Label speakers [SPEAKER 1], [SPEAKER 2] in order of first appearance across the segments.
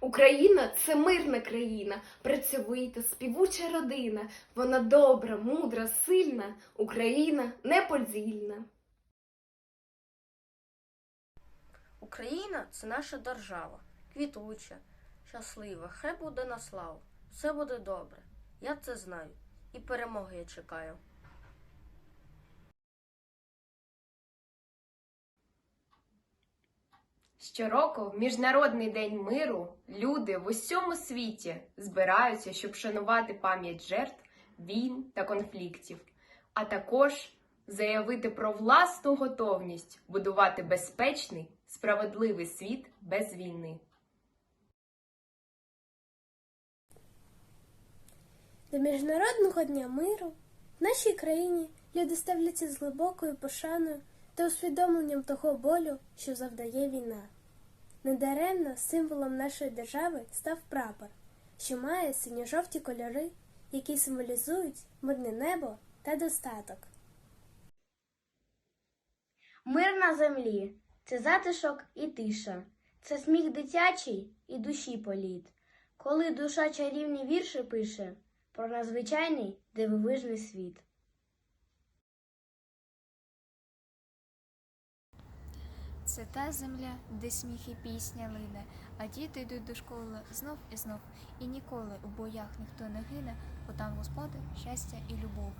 [SPEAKER 1] Україна це мирна країна, працьовита, співуча родина. Вона добра, мудра, сильна. Україна неподільна.
[SPEAKER 2] Україна це наша держава, квітуча, щаслива, хай буде на славу. Все буде добре. Я це знаю. І перемоги я чекаю.
[SPEAKER 3] Щороку, в Міжнародний день миру, люди в усьому світі збираються, щоб шанувати пам'ять жертв війн та конфліктів, а також заявити про власну готовність будувати безпечний, справедливий світ без війни.
[SPEAKER 4] До Міжнародного дня миру в нашій країні люди ставляться з глибокою пошаною та усвідомленням того болю, що завдає війна. Недаремно символом нашої держави став прапор, що має синьо-жовті кольори, які символізують мирне небо та достаток.
[SPEAKER 5] Мир на землі це затишок і тиша, це сміх дитячий і душі політ. Коли душа чарівні вірші пише про надзвичайний дивовижний світ.
[SPEAKER 6] Це та земля, де сміх і пісня лине, а діти йдуть до школи знов і знов, і ніколи у боях ніхто не гине, бо там Господи, щастя і любов.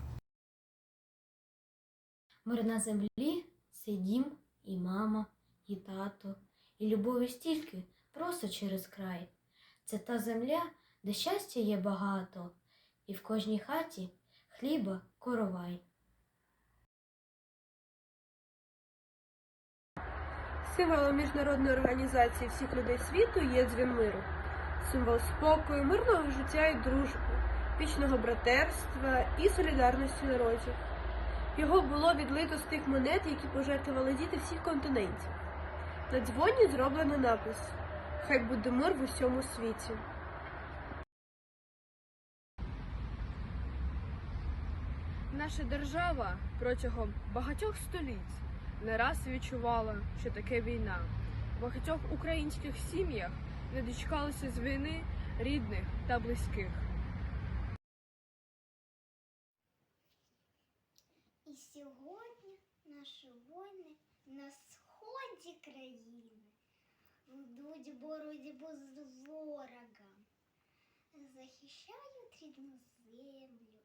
[SPEAKER 7] Мир на землі це дім і мама, і тато, і любові стільки просто через край. Це та земля, де щастя є багато, і в кожній хаті хліба коровай.
[SPEAKER 8] Символом міжнародної організації всіх людей світу є дзвін миру, символ спокою, мирного життя і дружби, вічного братерства і солідарності народів. Його було відлито з тих монет, які пожертвували діти всіх континентів. На дзвоні зроблено напис Хай буде мир в усьому світі.
[SPEAKER 9] Наша держава протягом багатьох століть не раз відчувала, що таке війна. В багатьох українських сім'ях не дочекалися з війни рідних та близьких.
[SPEAKER 10] І сьогодні наші воїни на сході країни ведуть боротьбу з ворогом, захищають рідну землю,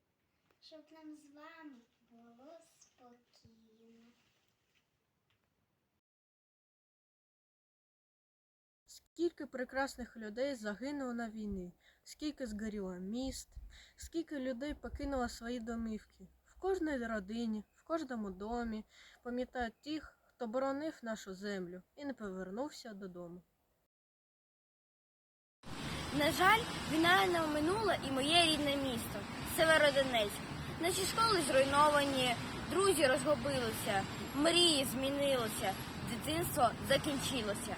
[SPEAKER 10] щоб нам з вами було
[SPEAKER 11] Скільки прекрасних людей загинуло на війні, скільки згоріло міст, скільки людей покинуло свої домівки. В кожній родині, в кожному домі пам'ятають тих, хто боронив нашу землю і не повернувся додому.
[SPEAKER 5] На жаль, війна не оминула і моє рідне місто Северодонецьк. Наші школи зруйновані, друзі розгубилися, мрії змінилися, дитинство закінчилося.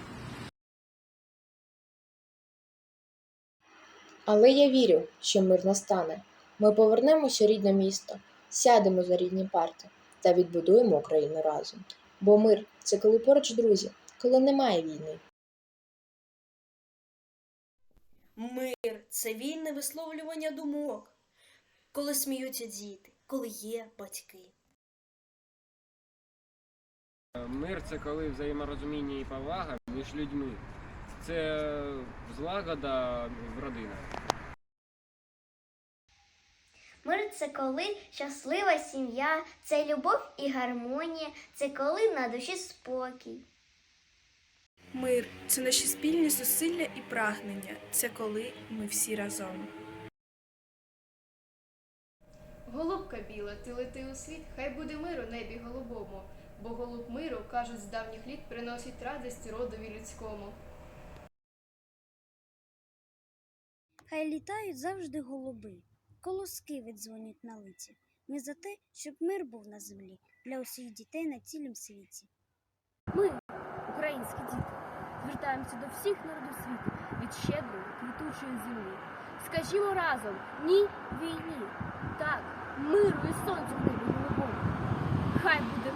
[SPEAKER 12] Але я вірю, що мир настане. Ми повернемося у рідне місто, сядемо за рідні парти та відбудуємо Україну разом. Бо мир це коли поруч друзі, коли немає війни.
[SPEAKER 2] Мир це вільне висловлювання думок, коли сміються діти, коли є батьки.
[SPEAKER 13] Мир це коли взаєморозуміння і повага між людьми. Це злагода в родинах.
[SPEAKER 10] Мир це коли щаслива сім'я, це любов і гармонія, це коли на душі спокій.
[SPEAKER 14] Мир це наші спільні зусилля і прагнення. Це коли ми всі разом.
[SPEAKER 15] Голубка біла, ти лети у світ, хай буде мир у небі голубому, бо голуб миру, кажуть, з давніх літ приносить радість родові людському.
[SPEAKER 4] Хай літають завжди голуби, колоски віддзвонять на лиці. Ми за те, щоб мир був на землі для усіх дітей на цілім світі.
[SPEAKER 1] Ми, українські діти, звертаємося до всіх народів світу від щедрої, квітучої землі. Скажімо разом ні війні. Так, миру і сонцю в голубому. Хай буде